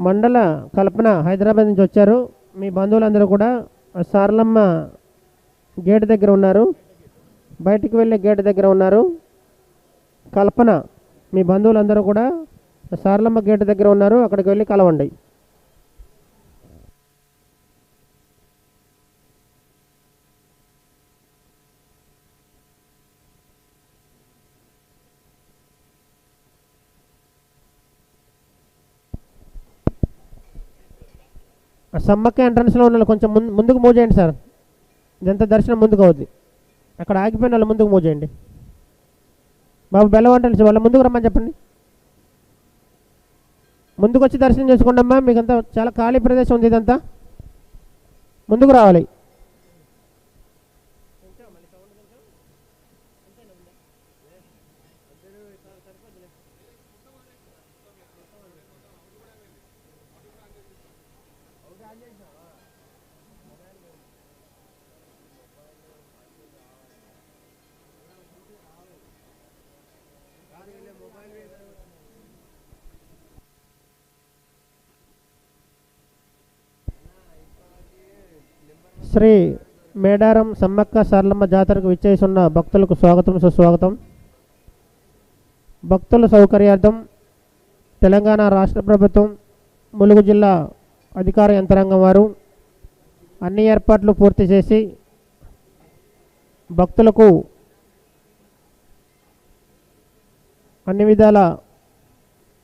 మండల కల్పన హైదరాబాద్ నుంచి వచ్చారు. మీ బంధువులందరూ కూడా సారలమ్మ గేట్ దగ్గర ఉన్నారు. బయటికి వెళ్ళే గేట్ దగ్గర ఉన్నారు. కల్పన మీ బంధువులందరూ కూడా సారలమ్మ గేట్ దగ్గర ఉన్నారు. అక్కడికి వెళ్ళి కలవండి. సమ్మక్క ఎంట్రన్స్లో ఉన్న వాళ్ళు కొంచెం ముందు ముందుకు మూవ్ చేయండి సార్. ఇదంతా దర్శనం ముందుకు అవుద్ది. అక్కడ ఆగిపోయిన వాళ్ళు ముందుకు మూవ్ చేయండి. బాబు బెల్లవంటలు వాళ్ళ ముందుకు రమ్మని చెప్పండి. ముందుకు వచ్చి దర్శనం చేసుకోండి అమ్మా మీకంతా చాలా ఖాళీ ప్రదేశం ఉంది ఇదంతా. ముందుకు రావాలి. శ్రీ మేడారం సమ్మక్క సారలమ్మ జాతరకు విచ్చేసున్న భక్తులకు స్వాగతం సుస్వాగతం. భక్తుల సౌకర్యార్థం తెలంగాణ రాష్ట్ర ప్రభుత్వం ములుగు జిల్లా అధికార యంత్రాంగం వారు అన్ని ఏర్పాట్లు పూర్తి చేసి భక్తులకు అన్ని విధాల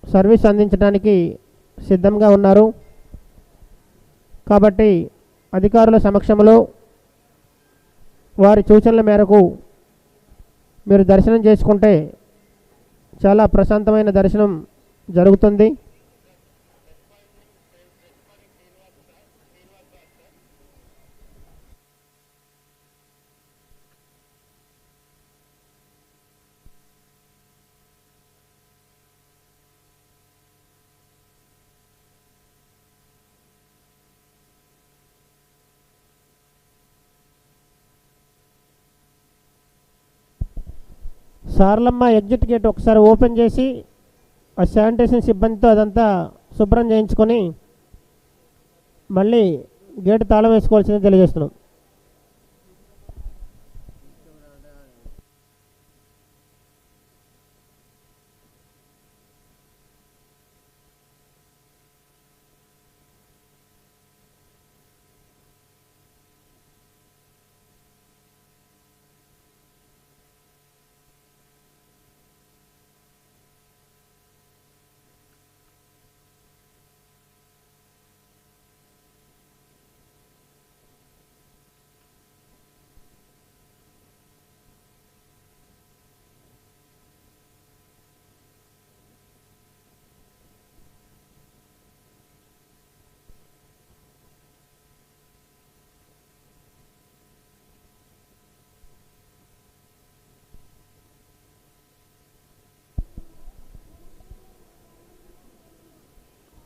సర్వీస్ అందించడానికి సిద్ధంగా ఉన్నారు. కాబట్టి అధికారుల సమక్షంలో వారి సూచనల మేరకు మీరు దర్శనం చేసుకుంటే చాలా ప్రశాంతమైన దర్శనం జరుగుతుంది. సార్లమ్మ ఎగ్జిట్ గేట్ ఒకసారి ఓపెన్ చేసి ఆ శానిటేషన్ సిబ్బందితో అదంతా శుభ్రం చేయించుకొని మళ్ళీ గేట్ తాళం వేసుకోవాల్సింది తెలియజేస్తున్నాం.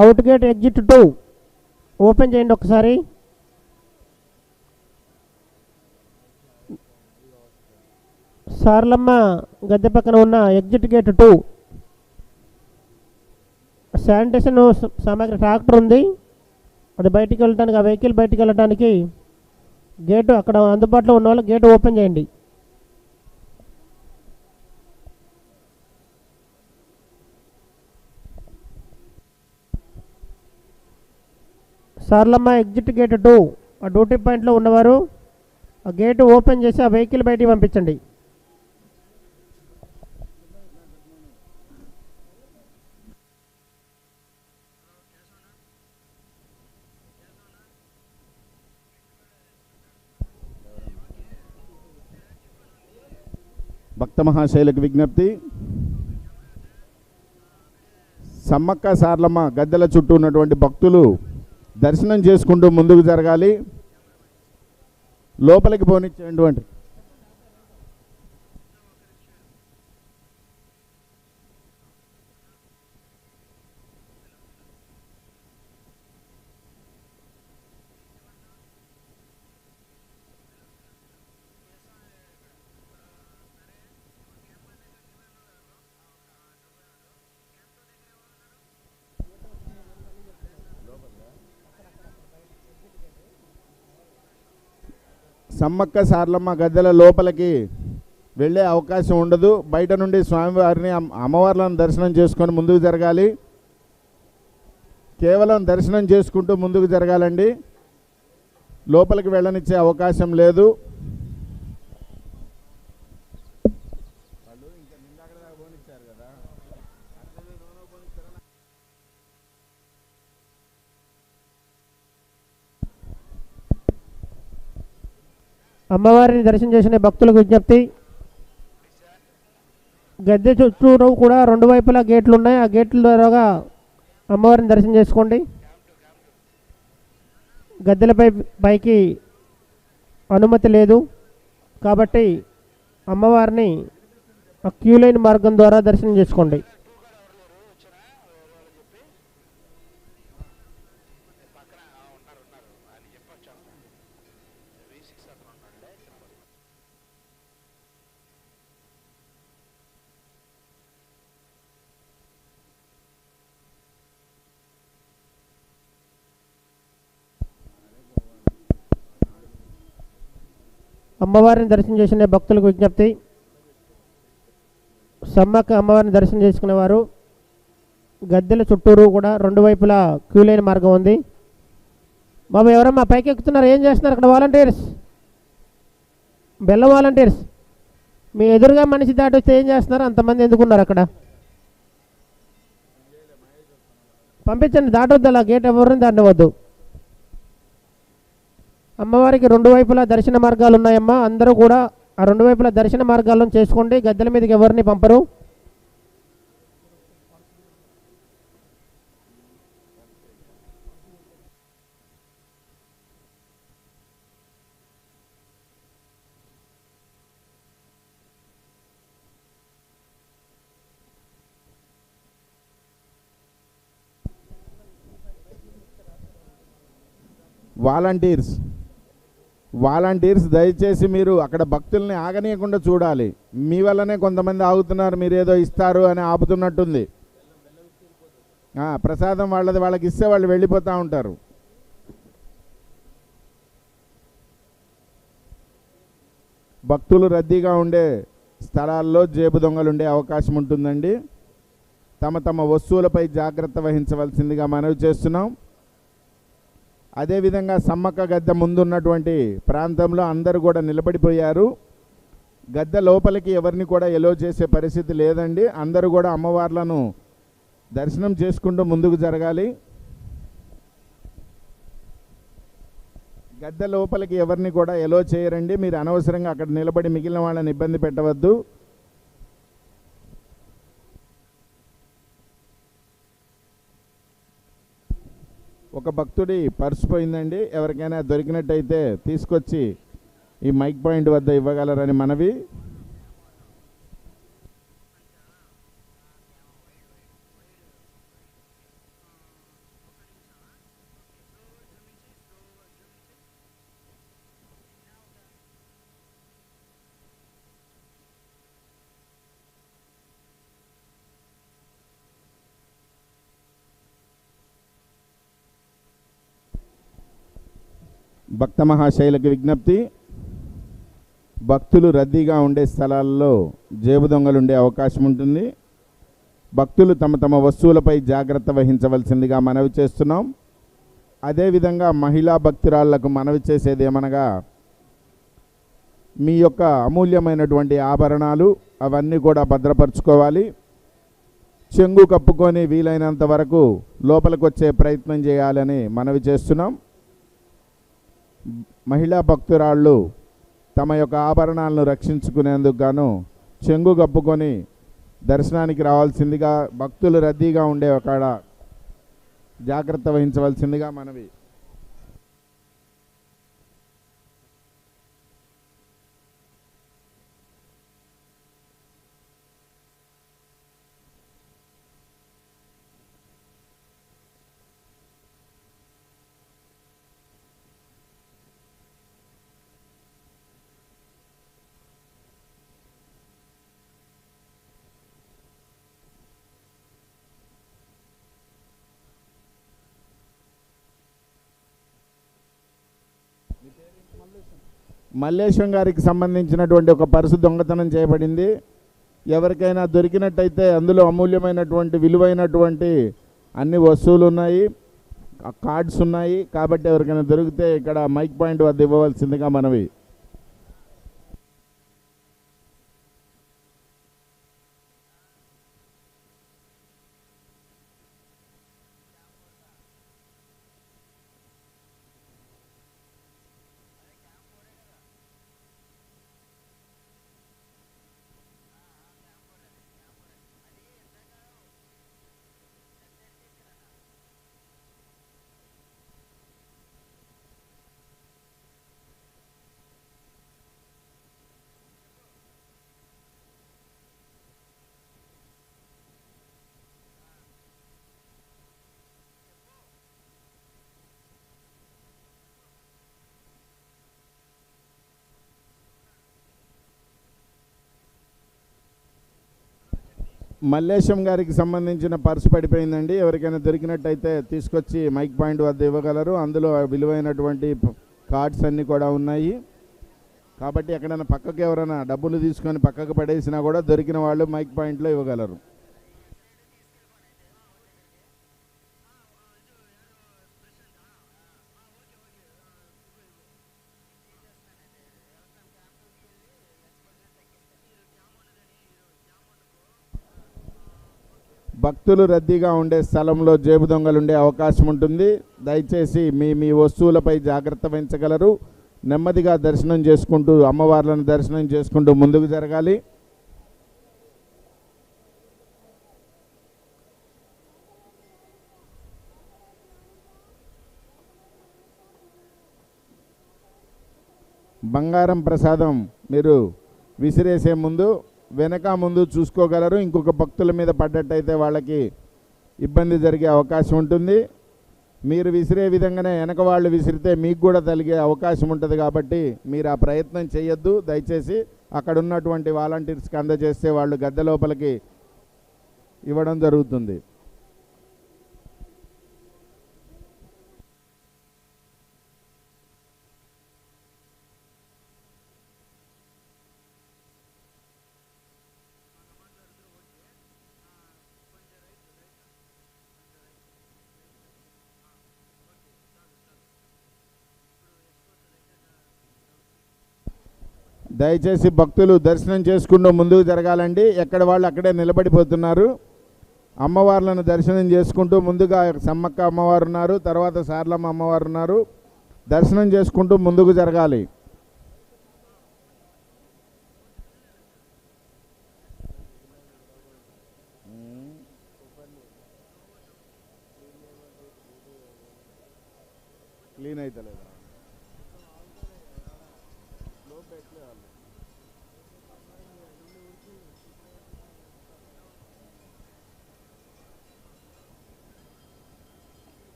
Out gate exit two open చేయండి ఒకసారి. సార్లమ్మ గద్దె పక్కన ఉన్న ఎగ్జిట్ గేట్ టూ శానిటేషన్ సామాగ్రి ట్రాక్టర్ ఉంది. అది బయటికి వెళ్ళటానికి ఆ వెహికల్ బయటికి వెళ్ళడానికి గేటు అక్కడ అందుబాటులో ఉన్న వాళ్ళు గేటు ఓపెన్ చేయండి. సార్లమ్మ ఎగ్జిట్ గేట్ టూ ఆ డ్యూటీ పాయింట్లో ఉన్నవారు ఆ గేట్ ఓపెన్ చేసి ఆ వెహికల్ బయటికి పంపించండి. భక్త మహాశైలకు విజ్ఞప్తి. సమ్మక్క సార్లమ్మ గద్దెల చుట్టూ ఉన్నటువంటి భక్తులు దర్శనం చేసుకుంటూ ముందుకు జరగాలి. లోపలికి పోనిచ్చేటువంటి సమ్మక్క సార్లమ్మ గద్దెల లోపలికి వెళ్ళే అవకాశం ఉండదు. బయట నుండి స్వామివారిని అమ్మవార్లను దర్శనం చేసుకొని ముందుకు జరగాలి. కేవలం దర్శనం చేసుకుంటూ ముందుకు జరగాలండి. లోపలికి వెళ్ళనిచ్చే అవకాశం లేదు. అమ్మవారిని దర్శనం చేసిన భక్తులకు విజ్ఞప్తి. గద్దె చుట్టూరు కూడా రెండు వైపులా గేట్లు ఉన్నాయి. ఆ గేట్ల ద్వారాగా అమ్మవారిని దర్శనం చేసుకోండి. గద్దెలపై పైకి అనుమతి లేదు. కాబట్టి అమ్మవారిని ఆ క్యూ లైన్ మార్గం ద్వారా దర్శనం చేసుకోండి. అమ్మవారిని దర్శనం చేసుకునే భక్తులకు విజ్ఞప్తి. సమ్మక్క అమ్మవారిని దర్శనం చేసుకునే వారు గద్దెల చుట్టూరు కూడా రెండు వైపులా క్యూ లైన్ మార్గం ఉంది. బాబు ఎవరమ్మా? పైకి ఎక్కుతున్నారు. ఏం చేస్తున్నారు అక్కడ వాలంటీర్స్? బెల్లం వాలంటీర్స్? మీ ఎదురుగా మనిషి దాటి వస్తే ఏం చేస్తున్నారు? అంతమంది ఎందుకున్నారు అక్కడ? పంపించండి. దాటొద్దు అలా. గేట్ ఎవరిని దాటవద్దు అమ్మవారికి రెండు వైపులా దర్శన మార్గాలు ఉన్నాయమ్మా. అందరూ కూడా ఆ రెండు వైపులా దర్శన మార్గాలను చేసుకోండి. గద్దెల మీదకి ఎవరిని పంపరు. వాలంటీర్స్ వాలంటీర్స్ దయచేసి మీరు అక్కడ భక్తుల్ని ఆగనీయకుండా చూడాలి. మీ వల్లనే కొంతమంది ఆగుతున్నారు మీరు ఏదో ఇస్తారు అని ఆపుతున్నట్టుంది. ప్రసాదం వాళ్ళది వాళ్ళకి ఇస్తే వాళ్ళు వెళ్ళిపోతూ ఉంటారు. భక్తులు రద్దీగా ఉండే స్థలాల్లో జేబు దొంగలు ఉండే అవకాశం ఉంటుందండి. తమ తమ వస్తువులపై జాగ్రత్త వహించవలసిందిగా మనవి చేస్తున్నాం. అదేవిధంగా సమ్మక్క గద్దె ముందున్నటువంటి ప్రాంతంలో అందరూ కూడా నిలబడిపోయారు. గద్దె లోపలికి ఎవరిని కూడా ఎలో చేసే పరిస్థితి లేదండి. అందరూ కూడా అమ్మవార్లను దర్శనం చేసుకుంటూ ముందుకు జరగాలి. గద్దె లోపలికి ఎవరిని కూడా ఎలో చేయరండి. మీరు అనవసరంగా అక్కడ నిలబడి మిగిలిన వాళ్ళని ఇబ్బంది పెట్టవద్దు. ఒక భక్తుడి పర్సు పోయిందండి. ఎవరికైనా దొరికినట్టయితే తీసుకొచ్చి ఈ మైక్ పాయింట్ వద్ద ఇవ్వగలరని మనవి. భక్త మహాశైలకు విజ్ఞప్తి. భక్తులు రద్దీగా ఉండే స్థలాల్లో జేబు దొంగలు ఉండే అవకాశం ఉంటుంది. భక్తులు తమ తమ వస్తువులపై జాగ్రత్త వహించవలసిందిగా మనవి చేస్తున్నాం. అదేవిధంగా మహిళా భక్తురాళ్ళకు మనవి చేసేది ఏమనగా మీ యొక్క అమూల్యమైనటువంటి ఆభరణాలు అవన్నీ కూడా భద్రపరచుకోవాలి. చెంగు కప్పుకొని వీలైనంత వరకు లోపలికొచ్చే ప్రయత్నం చేయాలని మనవి చేస్తున్నాం. మహిళా భక్తురాళ్ళు తమ యొక్క ఆభరణాలను రక్షించుకునేందుకు గాను చెంగు కప్పుకొని దర్శనానికి రావాల్సిందిగా భక్తులు రద్దీగా ఉండే ఒక జాగ్రత్త వహించవలసిందిగా మనవి. మల్లేశం గారికి సంబంధించినటువంటి ఒక పర్సు దొంగతనం చేయబడింది. ఎవరికైనా దొరికినట్టయితే అందులో అమూల్యమైనటువంటి విలువైనటువంటి అన్ని వస్తువులు ఉన్నాయి కార్డ్స్ ఉన్నాయి. కాబట్టి ఎవరికైనా దొరికితే ఇక్కడ మైక్ పాయింట్ వద్ద ఇవ్వవలసిందిగా మనవి. మల్లేశం గారికి సంబంధించిన పర్సు పడిపోయిందండి. ఎవరికైనా దొరికినట్టయితే తీసుకొచ్చి మైక్ పాయింట్ వద్ద ఇవ్వగలరు. అందులో విలువైనటువంటి కార్డ్స్ అన్నీ కూడా ఉన్నాయి. కాబట్టి ఎక్కడైనా పక్కకు ఎవరైనా డబ్బులు తీసుకొని పక్కకు పడేసినా కూడా దొరికిన వాళ్ళు మైక్ పాయింట్లో ఇవ్వగలరు. భక్తులు రద్దీగా ఉండే స్థలంలో జేబు దొంగలు ఉండే అవకాశం ఉంటుంది. దయచేసి మీ మీ వస్తువులపై జాగ్రత్త వహించగలరు. నెమ్మదిగా దర్శనం చేసుకుంటూ అమ్మవార్లను దర్శనం చేసుకుంటూ ముందుకు జరగాలి. బంగారం ప్రసాదం మీరు విసిరేసే ముందు వెనక ముందు చూసుకోగలరు. ఇంకొక భక్తుల మీద పడ్డట్టయితే వాళ్ళకి ఇబ్బంది జరిగే అవకాశం ఉంటుంది. మీరు విసిరే విధంగానే వెనక వాళ్ళు విసిరితే మీకు కూడా తలిగే అవకాశం ఉంటుంది కాబట్టి మీరు ఆ ప్రయత్నం చేయొద్దు. దయచేసి అక్కడ ఉన్నటువంటి వాలంటీర్స్కి అందజేస్తే వాళ్ళు గద్దె లోపలికి ఇవ్వడం జరుగుతుంది. దయచేసి భక్తులు దర్శనం చేసుకుంటూ ముందుకు జరగాలండి. ఎక్కడ వాళ్ళు అక్కడే నిలబడిపోతున్నారు. అమ్మవార్లను దర్శనం చేసుకుంటూ ముందుగా సమ్మక్క అమ్మవారు ఉన్నారు తర్వాత సార్లమ్మ అమ్మవారు ఉన్నారు. దర్శనం చేసుకుంటూ ముందుకు జరగాలి.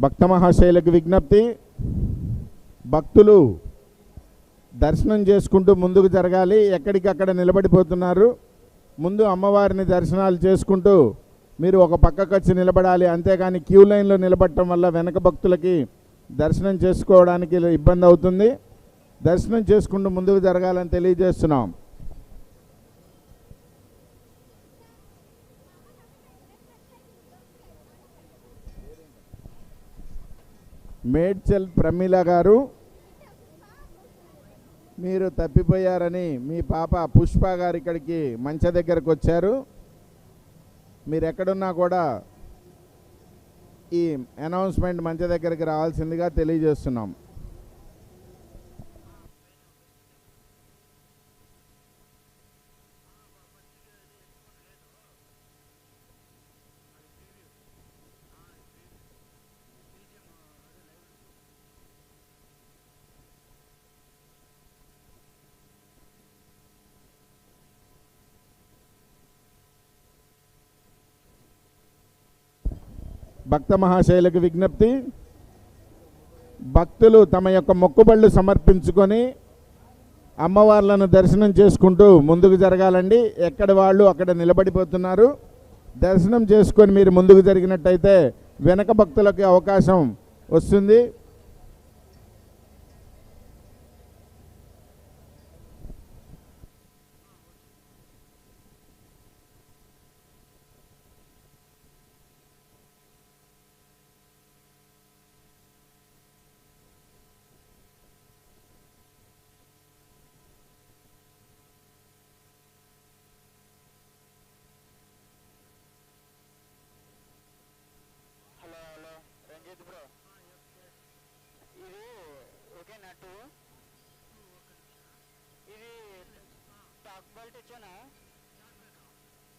భక్త మహాశైలకు విజ్ఞప్తి. భక్తులు దర్శనం చేసుకుంటూ ముందుకు జరగాలి. ఎక్కడికక్కడ నిలబడిపోతున్నారు. ముందు అమ్మవారిని దర్శనాలు చేసుకుంటూ మీరు ఒక పక్కకు వచ్చి నిలబడాలి. అంతేగాని క్యూ లైన్లో నిలబడటం వల్ల వెనక భక్తులకి దర్శనం చేసుకోవడానికి ఇబ్బంది అవుతుంది. దర్శనం చేసుకుంటూ ముందుకు జరగాలని తెలియజేస్తున్నాం. మేడ్చల్ ప్రమీల గారు మీరు తప్పిపోయారని మీ పాప పుష్ప గారు ఇక్కడికి మంచ దగ్గరకు వచ్చారు. మీరు ఎక్కడున్నా కూడా ఈ అనౌన్స్మెంట్ మంచ దగ్గరికి రావాల్సిందిగా తెలియజేస్తున్నాం. భక్త మహాశైలకు విజ్ఞప్తి. భక్తులు తమ యొక్క మొక్కుబళ్ళు సమర్పించుకొని అమ్మవార్లను దర్శనం చేసుకుంటూ ముందుకు జరగాలండి. ఎక్కడ వాళ్ళు అక్కడ నిలబడిపోతున్నారు. దర్శనం చేసుకొని మీరు ముందుకు జరిగినట్టయితే వెనక భక్తులకి అవకాశం వస్తుంది. ఓకే ఇది టాక్ బెల్ట్ ఇచ్చానా?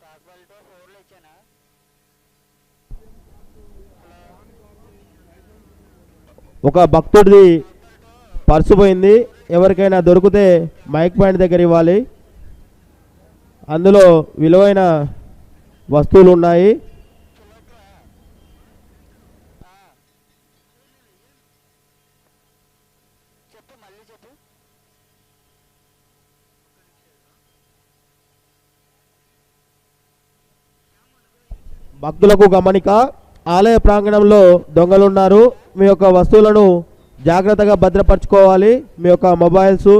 టాక్ బెల్ట్ ఫోర్లు ఇచ్చానా? ఒక భక్తుడిది పర్సు పోయింది. ఎవరికైనా దొరికితే మైక్ పాయింట్ దగ్గర ఇవ్వాలి. అందులో విలువైన వస్తువులు ఉన్నాయి ఆ. చెప్పు మళ్ళీ చెప్పు భక్తులకు గమనిక ఆలయ ప్రాంగణంలో దొంగలున్నారు. మీ యొక్క వస్తువులను జాగ్రత్తగా భద్రపరచుకోవాలి. మీ యొక్క మొబైల్స్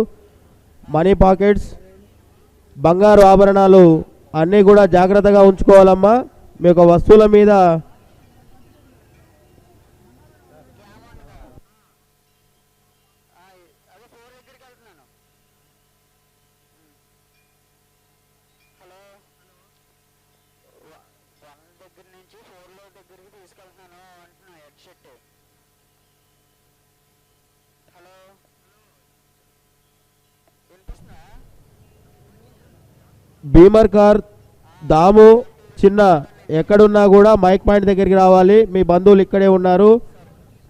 మనీ పాకెట్స్ బంగారు ఆభరణాలు అన్నీ కూడా జాగ్రత్తగా ఉంచుకోవాలమ్మా. మీ యొక్క వస్తువుల మీద భీమర్ కార్ దాము చిన్న ఎక్కడున్నా కూడా మైక్ పాయింట్ దగ్గరికి రావాలి. మీ బంధువులు ఇక్కడే ఉన్నారు.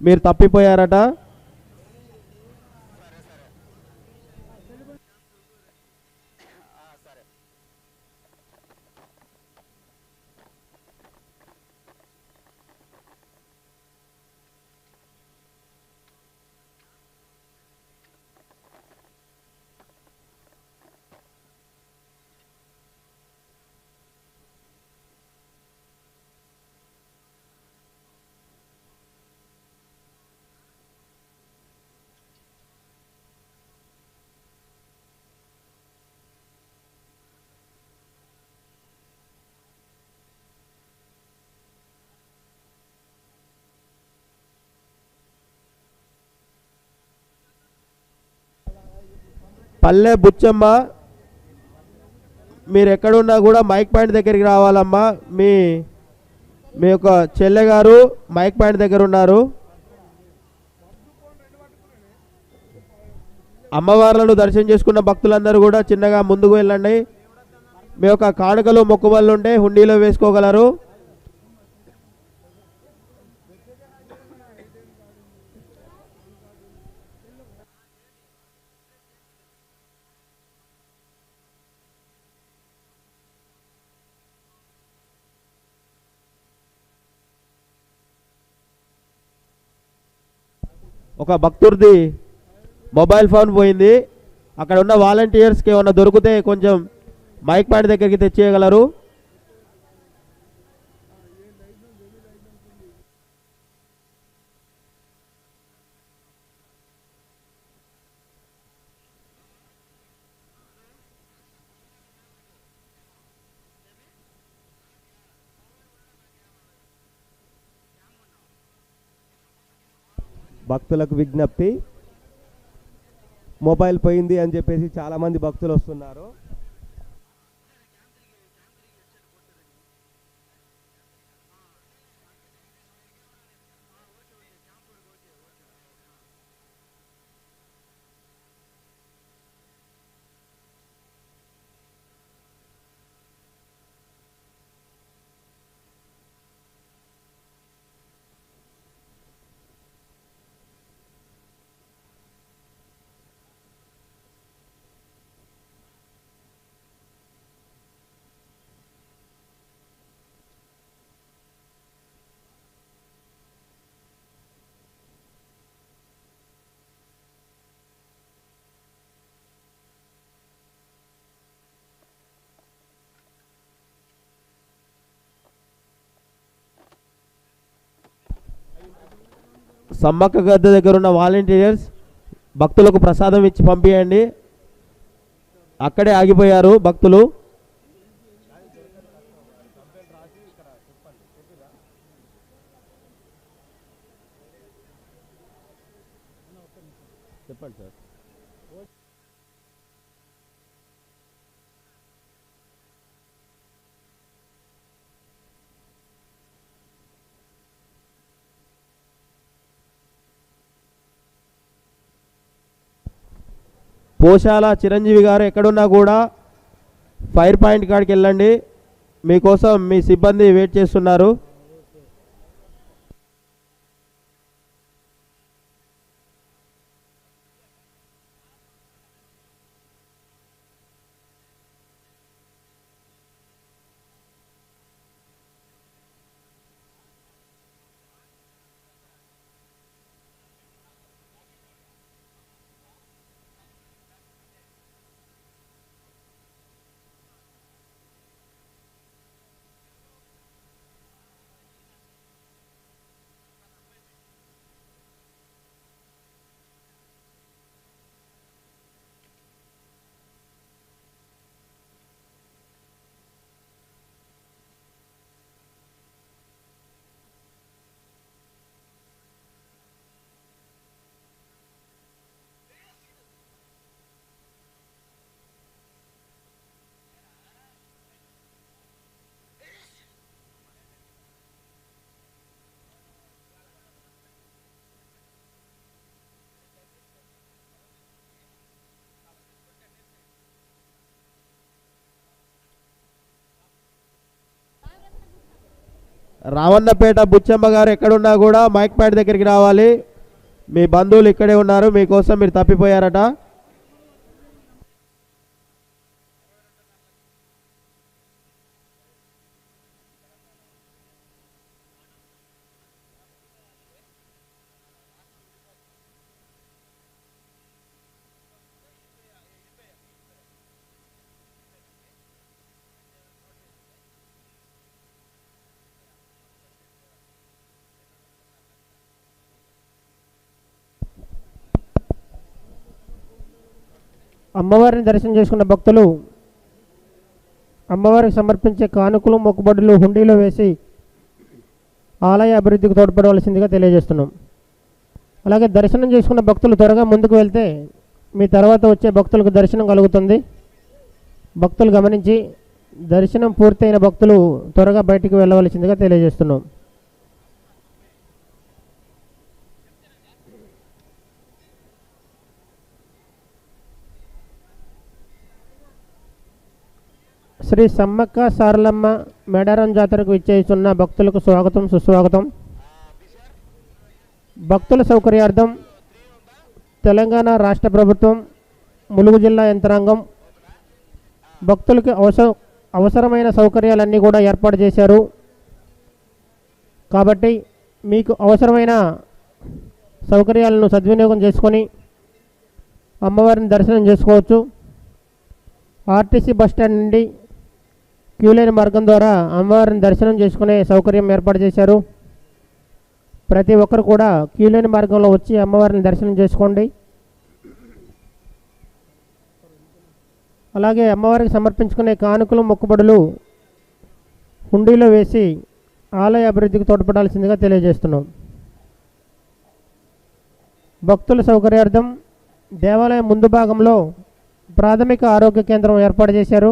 మీరు తప్పిపోయారట ఆ, సరే పల్లె బుచ్చమ్మ మీరు ఎక్కడున్నా కూడా మైక్ పాయింట్ దగ్గరికి రావాలమ్మా. మీ మీ యొక్క చెల్లె గారు మైక్ పాయింట్ దగ్గర ఉన్నారు. అమ్మవార్లను దర్శనం చేసుకున్న భక్తులందరూ కూడా చిన్నగా ముందుకు వెళ్ళండి. మీ యొక్క కానుకలు మొక్కుబళ్ళు ఉంటే హుండీలో వేసుకోగలరు. ఒక భక్తుడిది మొబైల్ ఫోన్ పోయింది. అక్కడ ఉన్న వాలంటీర్స్కి ఏమన్నా దొరికితే కొంచెం మైక్ పాయింట్ దగ్గరికి తెచ్చేయగలరు. భక్తులకు విజ్ఞప్తి. మొబైల్ పోయింది అని చెప్పేసి చాలామంది భక్తులు వస్తున్నారు. సమ్మక్క గద్దె దగ్గర ఉన్న వాలంటీర్స్ భక్తులకు ప్రసాదం ఇచ్చి పంపించండి అక్కడే ఆగిపోయారు భక్తులు. చెప్పండి సార్. పోషాల చిరంజీవి గారు ఎక్కడున్నా కూడా ఫైర్ పాయింట్ కాడికి వెళ్ళండి. మీకోసం మీ సిబ్బంది వెయిట్ చేస్తున్నారు. రావన్నపేట బుచ్చమ్మ గారు ఎక్కడున్నా కూడా మైక్ ప్యాడ్ దగ్గరికి రావాలి. మీ బంధువులు ఇక్కడే ఉన్నారు మీకోసం మీరు తప్పిపోయారట. అమ్మవారిని దర్శనం చేసుకున్న భక్తులు అమ్మవారికి సమర్పించే కానుకలు మొక్కుబడులు హుండీలో వేసి ఆలయ అభివృద్ధికి తోడ్పడవలసిందిగా తెలియజేస్తున్నాం. అలాగే దర్శనం చేసుకున్న భక్తులు త్వరగా ముందుకు వెళ్తే మీ తర్వాత వచ్చే భక్తులకు దర్శనం కలుగుతుంది. భక్తులు గమనించి దర్శనం పూర్తయిన భక్తులు త్వరగా బయటికి వెళ్ళవలసిందిగా తెలియజేస్తున్నాం. శ్రీ సమ్మక్క సారలమ్మ మేడారం జాతరకు విచ్చేస్తున్న భక్తులకు స్వాగతం సుస్వాగతం. భక్తుల సౌకర్యార్థం తెలంగాణ రాష్ట్ర ప్రభుత్వం ములుగు జిల్లా యంత్రాంగం భక్తులకి అవసర అవసరమైన సౌకర్యాలన్నీ కూడా ఏర్పాటు చేశారు. కాబట్టి మీకు అవసరమైన సౌకర్యాలను సద్వినియోగం చేసుకొని అమ్మవారిని దర్శనం చేసుకోవచ్చు. ఆర్టీసీ బస్టాండ్ నుండి క్యూ లైన్ మార్గం ద్వారా అమ్మవారిని దర్శనం చేసుకునే సౌకర్యం ఏర్పాటు చేశారు. ప్రతి ఒక్కరు కూడా క్యూ లైన్ మార్గంలో వచ్చి అమ్మవారిని దర్శనం చేసుకోండి. అలాగే అమ్మవారికి సమర్పించుకునే కానుకలు మొక్కుబడులు హుండీలో వేసి ఆలయ అభివృద్ధికి తోడ్పడాల్సిందిగా తెలియజేస్తున్నాం. భక్తుల సౌకర్యార్థం దేవాలయం ముందు భాగంలో ప్రాథమిక ఆరోగ్య కేంద్రం ఏర్పాటు చేశారు.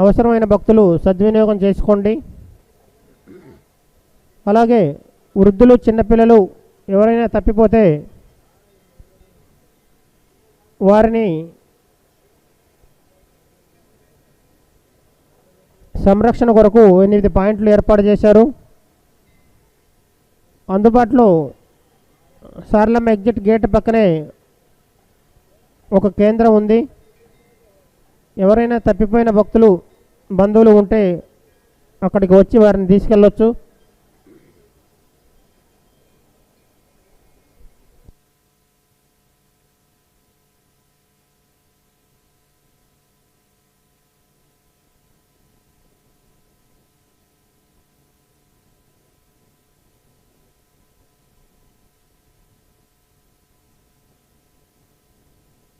అవసరమైన భక్తులు సద్వినియోగం చేసుకోండి. అలాగే వృద్ధులు చిన్నపిల్లలు ఎవరైనా తప్పిపోతే వారిని సంరక్షణ కొరకు ఎనిమిది పాయింట్లు ఏర్పాటు చేశారు. అందుబాటులో సార్లమ్మ ఎగ్జిట్ గేట్ పక్కనే ఒక కేంద్రం ఉంది. ఎవరైనా తప్పిపోయిన భక్తులు బంధువులు ఉంటే అక్కడికి వచ్చి వారిని తీసుకెళ్ళొచ్చు.